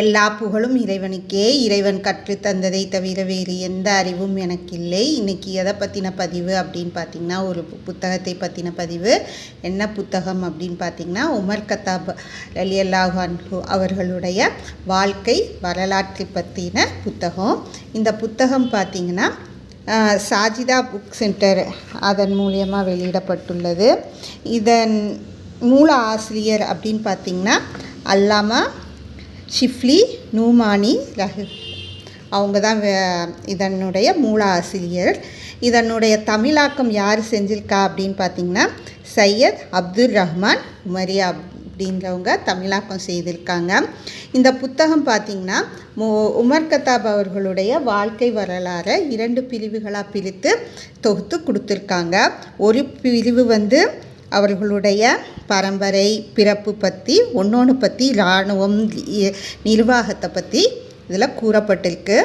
எல்லா புகழும் இறைவனுக்கே. இறைவன் கற்று தந்ததை தவிர வேறு எந்த அறிவும் எனக்கு இல்லை இன்றைக்கி எதை பற்றின பதிவு அப்படின்னு பார்த்திங்கன்னா ஒரு புத்தகத்தை பற்றின பதிவு. என்ன புத்தகம் அப்படின்னு பார்த்திங்கன்னா உமர் கத்தாப் அலி அல்லாஹான்ஹு அவர்களுடைய வாழ்க்கை வரலாற்றை பற்றின புத்தகம். இந்த புத்தகம் பார்த்திங்கன்னா சாஜிதா புக் சென்டர் அதன் மூலியமாக வெளியிடப்பட்டுள்ளது. இதன் மூல ஆசிரியர் அப்படின்னு பார்த்திங்கன்னா அல்லாமா ஷிஃப்லி நூமானி ரஹு அவங்க தான் இதனுடைய மூல ஆசிரியர் இதனுடைய தமிழாக்கம் யார் செஞ்சிருக்கா அப்படின்னு பார்த்தீங்கன்னா சையத் அப்துல் ரஹ்மான் உமரியா அப்படின்றவங்க தமிழாக்கம் செய்திருக்காங்க. இந்த புத்தகம் பார்த்திங்கன்னா மு உமர் கத்தாப் அவர்களுடைய வாழ்க்கை வரலாறை இரண்டு பிரிவுகளாக பிரித்து தொகுத்து கொடுத்துருக்காங்க. ஒரு பிரிவு வந்து அவர்களுடைய பரம்பரை பிறப்பு பற்றி ஒன்றொன்று பற்றி இராணுவம் நிர்வாகத்தை பற்றி இதில் கூறப்பட்டிருக்கு.